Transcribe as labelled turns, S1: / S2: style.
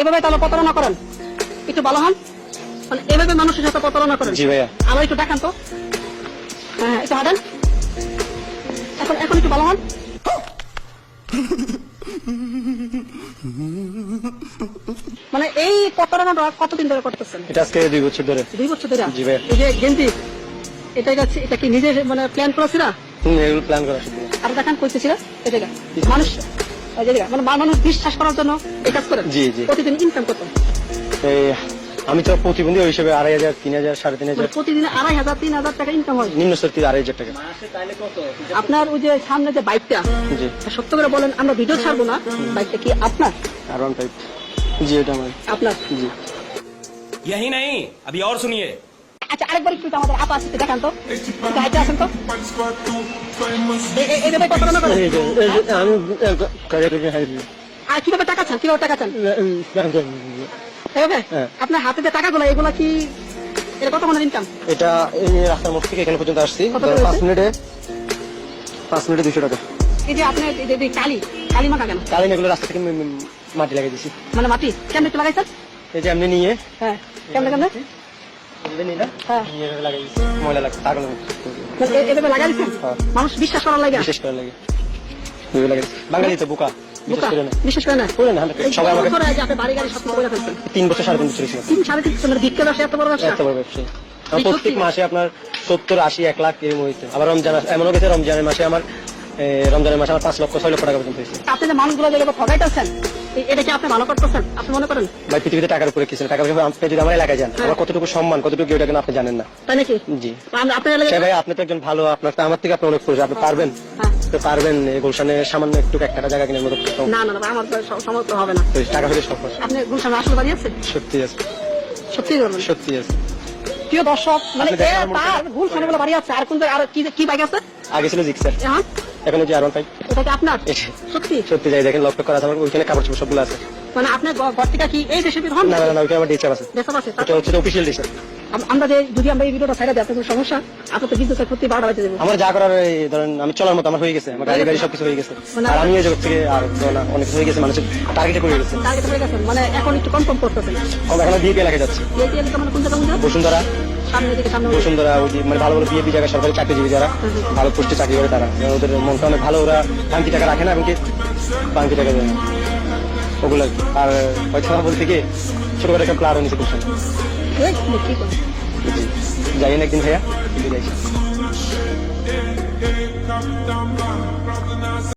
S1: এভাবে তাহলে প্রতারণা করেন। একটু ভালো হন। মানে এভাবে মানুষের সাথে প্রতারণা করেন।
S2: জি ভাইয়া।
S1: আবার একটু দেখান তো। হ্যাঁ একটু হাঁটেন। এখন এখন একটু ভালো হন। মানে এই প্রতারণাটা কতদিন ধরে করতেছেন?
S2: এটা আজকে দুই বছর ধরে।
S1: দুই বছর ধরে?
S2: জি ভাইয়া।
S1: এই যে গেন্দি এটা এটা এটা কি নিজে মানে প্ল্যান করেছিল?
S2: হুম, এগুলো প্ল্যান করা। শুধু
S1: আর দেখান কইতেছিল? এটা? মানুষ মানে মানুষ বিশ্বাস করার জন্য এই কাজ করেন
S2: জি, জি।
S1: প্রতিদিন ইনকাম করতেন
S2: এই আমি তো প্রতিবন্ধী ওই হিসেবে আড়াই হাজার তিন হাজার সাড়ে তিন হাজার
S1: মানে প্রতিদিন আড়াই হাজার তিন হাজার টাকা ইনকাম হয়
S2: নিম্ন স্তর আড়াই হাজার টাকা
S1: আপনার ওই যে সামনে যে বাইকটা
S2: জি
S1: সত্য করে বলেন আমরা ভিডিও ছাড়বো না বাইকটা কি আপনার
S2: আর ওয়ান ফাইভ জি এটা আমার
S1: আপনার
S2: জি
S3: यही नहीं अभी और सुनिए
S1: আচ্ছা আরেকবার একটু আমাদের আপা আসতে দেখান তো। হাইটে আসেন তো। করেন
S2: আমি থেকে
S1: আর কীভাবে টাকা চান কীভাবে টাকা চান এইভাবে
S2: হ্যাঁ।
S1: আপনার হাতে যে টাকাগুলো এগুলো কি এটা কত ইনকাম
S2: এটা এই রাস্তার মোড় থেকে এখানে পর্যন্ত আসছি।
S1: কত
S2: পাঁচ? মিনিটে পাঁচ মিনিটে দুশো টাকা।
S1: এই যে আপনার কালি কালি মাখা কেন?
S2: কারণ এগুলো রাস্তা থেকে মাটি লাগিয়ে দিছি
S1: মানে মাটি? কেমন একটু লাগাইছেন?
S2: এই যে এমনি নিয়ে।
S1: হ্যাঁ কেমন কেমন? মানুষ বিশ্বাস করার লাগে
S2: বিশেষ করে লাগে এভাবে লাগিয়ে দিছি। বাঙালি তো বোকা বিশেষ করে না
S1: বিশেষ করে না
S2: করে না 100% সবাই আমাকে
S1: বছর আগে আপনি বাড়ি গাড়ি স্বপ্ন করে ফেলছেন
S2: তিন বছর সাড়ে তিন বছর ছিল
S1: তিন সাড়ে তিন বছর ভিক্ষা ব্যবসা এত বড় ব্যবসা
S2: এত বড় ব্যবসায়ী প্রত্যেক মাসে আপনার সত্তর আশি এক লাখ এরকম হয়েছে আবার রমজান এমনও গেছে রমজানের মাসে আমার রমজানের মাসে আমার পাঁচ লক্ষ ছয় লক্ষ টাকা পর্যন্ত হয়েছে।
S1: আপনি যে মানুষগুলো যেগুলো এটা কি আপনি ভালো করতেছেন? আপনি মনে করেন?
S2: ভাই পৃথিবীতে টাকার উপরে কিছু টাকা পয়সা আপনি যদি আমার এলাকায় যান। আমার কতটুকু সম্মান কতটুকু কেউ আপনি জানেন না।
S1: তাই নাকি?
S2: জি।
S1: আপনার এলাকায়
S2: ভাই আপনি তো একজন ভালো আপনার তো আমার থেকে আপনি অনেক পরিচয় আপনি পারবেন। পারবেন গুলশানে সামান্য একটু এক টাকা জায়গা কেনার মতো
S1: না না না আমার সমর্থ হবে না।
S2: টাকা হলে সব
S1: আপনি গুলশানে আসলে বাড়ি আছে?
S2: সত্যি আছে।
S1: সত্যি করবেন
S2: সত্যি আছে।
S1: প্রিয় দর্শক মানে
S2: আপনি দেখেন
S1: এ
S2: আমার
S1: তার গুলশানে গুলো বাড়ি আছে আর কোন আর কি কি বাইক আছে?
S2: আগে ছিল জিক্সার
S1: হ্যাঁ?
S2: এখন যে আর ওয়ান ফাইভ
S1: এটা কি আপনার? সত্যি?
S2: সত্যি যাই দেখেন লক্ষ্য করা আছে আমার ওইখানে কাপড় চোপড় সবগুলো আছে।
S1: মানে আপনার ঘর থেকে কি এই দেশে বের হন?
S2: না না না ওইখানে আমার ডিচার আছে।
S1: দেশে আছে
S2: এটা হচ্ছে অফিসিয়াল ডিচার
S1: আমরা যে যদি আমরা এই ভিডিওটা দিই আপনার কোনো সমস্যা? আপনার তো বিজনেস করতে বারোটা বাজে দেবো
S2: আমার যা করার এই ধরেন আমি চলার মতো আমার হয়ে গেছে আমার গাড়ি গাড়ি সবকিছু হয়ে গেছে।
S1: মানে
S2: আর আমি এই জগৎ থেকে আর না অনেক হয়ে গেছে মানুষের টার্গেটে করে গেছে।
S1: টার্গেট হয়ে গেছেন মানে এখন একটু কম কম করতেছেন।
S2: আমরা এখন বিয়ে এলাকায় যাচ্ছি।
S1: যে মানে কোন জায়গা
S2: বসুন্ধরা। বসুন্ধরা মানে ভালো ভালো বিয়ে জায়গায় সরকারি চাকরিজীবী যারা ভালো পোস্টে চাকরি করে তারা। ওদের মনটা অনেক ভালো ওরা বাংকি টাকা রাখে না এমনকি বাংকি টাকা দেয় না। ওগুলো আর হয়তো বলতে কি ছোট করে একটা প্লারও নিচে করছেন
S1: এই, কি করব?
S2: যাই না একদিন ভাইয়া যাইছি